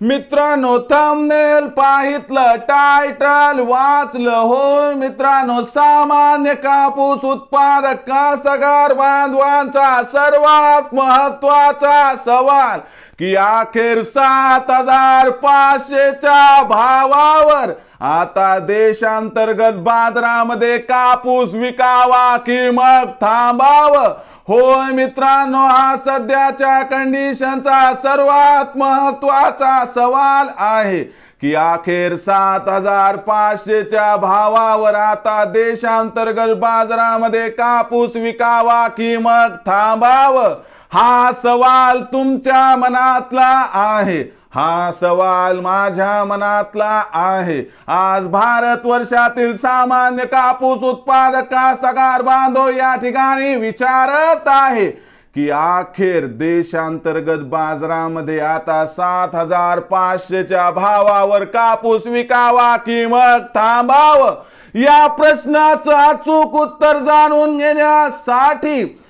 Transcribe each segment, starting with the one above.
मित्रांनो thumbnail पाहितलं title वाचलं होय मित्रांनो सामान्य कापूस उत्पादक कास्तकार बांधवांचा सर्वात महत्त्वाचा सवाल की अखेर सात हजार पाचशेच्या भावावर आता देशांतर्गत बाजारामध्ये कापूस विकावा की मग थांबावं? होय मित्रांनो हा सध्याच्या कंडिशनचा सर्वात महत्त्वाचा सवाल आहे की अखेर सात हजार पाचशेच्या भावावर आता देशांतर्गत बाजारामध्ये कापूस विकावा की मग थांबावं? हा सवाल तुमच्या मनातला आहे. हा सवाल माझ्या मनातला आहे. आज भारत वर्षातील सामान्य कापूस उत्पादक कास्तकार बांधव या ठिकाणी विचारत आहे की अखेर देशांतर्गत बाजारामध्ये आता सात हजार पाचशेच्या भावावर कापूस विकावा की मग थांबावं? या प्रश्नाचं अचूक उत्तर जाणून घेण्यासाठी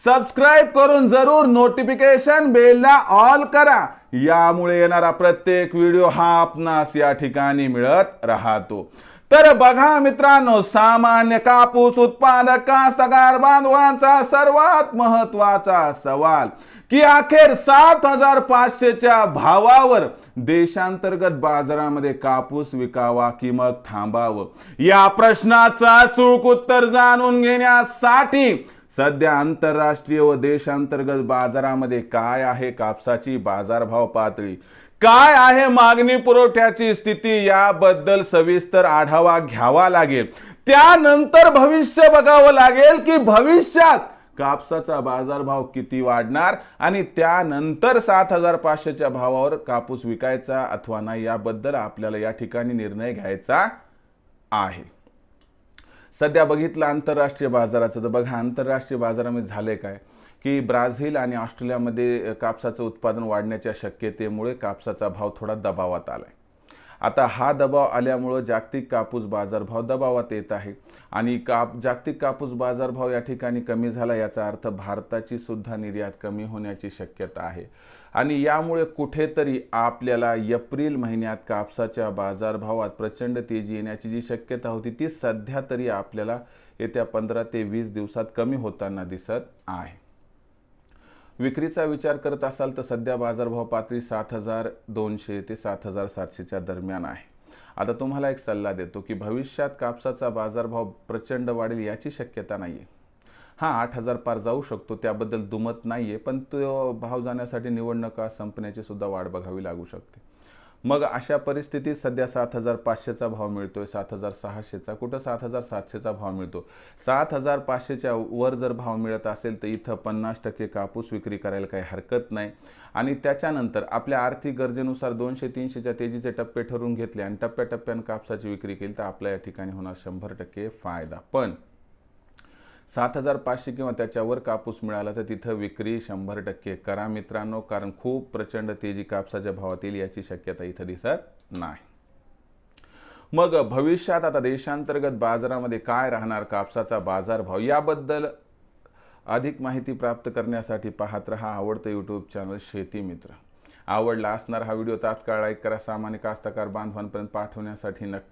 सबस्क्राईब करून जरूर नोटिफिकेशन बेलला ऑल करा. यामुळे येणारा प्रत्येक व्हिडिओ हा आपणास या ठिकाणी मिळत राहतो. तर बघा मित्रांनो सामान्य कापूस उत्पादक कास्तकार बांधवांचा सर्वात महत्त्वाचा सवाल की अखेर सात हजार पाचशेच्या भावावर देशांतर्गत बाजारामध्ये कापूस विकावा की मग थांबावं? या प्रश्नाचं चूक उत्तर जाणून घेण्यासाठी सध्या आंतरराष्ट्रीय व देशांतर्गत बाजारामध्ये काय आहे कापसाची बाजारभाव पातळी? काय आहे मागणी पुरवठ्याची स्थिती? याबद्दल सविस्तर आढावा घ्यावा लागेल. त्यानंतर भविष्य बघावं लागेल की भविष्यात कापसाचा बाजारभाव किती वाढणार आणि त्यानंतर सात हजार पाचशेच्या भावावर कापूस विकायचा अथवा नाही याबद्दल आपल्याला या ठिकाणी निर्णय घ्यायचा आहे. सध्या बघितलं आंतरराष्ट्रीय बाजाराचं तर बघा आंतरराष्ट्रीय बाजारामध्ये झाले काय? की ब्राझील आणि ऑस्ट्रेलियामध्ये कापसाचं उत्पादन वाढण्याच्या शक्यतेमुळे कापसाचा भाव थोडा दबावात आला आहे आता हा दबाव आल्यामुळं जागतिक कापूस बाजारभाव दबावात येत आहे. आणि काप जागतिक कापूस बाजारभाव या ठिकाणी कमी झाला याचा अर्थ भारताची सुद्धा निर्यात कमी होण्याची शक्यता आहे. आणि यामुळे कुठेतरी आपल्याला एप्रिल महिन्यात कापसाच्या बाजारभावात प्रचंड तेजी येण्याची जी शक्यता होती ती सध्या तरी आपल्याला येत्या पंधरा ते वीस दिवसात कमी होताना दिसत आहे. विक्रीचा विचार करत असाल तर सध्या बाजारभाव पातळी सात हजार दोनशे ते सात हजार सातशेच्या दरम्यान आहे. आता तुम्हाला एक सल्ला देतो की भविष्यात कापसाचा बाजारभाव प्रचंड वाढेल याची शक्यता नाही आहे हां आठ हजार पार जाऊ शकतो त्याबद्दल दुमत नाही आहे पण तो भाव जाण्यासाठी निवडणुका संपण्याची सुद्धा वाट बघावी लागू शकते. मग अशा परिस्थितीत सध्या सात हजार पाचशेचा भाव मिळतोय सात हजार सहाशेचा. कुठं सात हजार सातशेचा भाव मिळतो? सात हजार पाचशेच्या वर जर भाव मिळत असेल तर इथं पन्नास टक्के कापूस विक्री करायला काही हरकत नाही. आणि त्याच्यानंतर आपल्या आर्थिक गरजेनुसार दोनशे तीनशेच्या तेजीचे टप्पे ठरवून घेतले आणि टप्प्याटप्प्यानं कापसाची विक्री केली तर आपल्या या ठिकाणी होणार शंभर टक्के फायदा. पण सात हजार पाचशे किंवा त्याच्यावर कापूस मिळाला तर तिथं विक्री शंभर टक्के करा मित्रांनो कारण खूप प्रचंड तेजी कापसाच्या भावात येईल याची शक्यता इथं दिसत नाही. मग भविष्यात आता देशांतर्गत बाजारामध्ये काय राहणार कापसाचा बाजारभाव याबद्दल अधिक माहिती प्राप्त करण्यासाठी पाहत रहा आवडतं यूट्यूब चॅनल शेती मित्र. आवडला असणार हा व्हिडिओ तात्काळ लाईक करा. सामान्य कास्तकार बांधवांपर्यंत पाठवण्यासाठी नक्की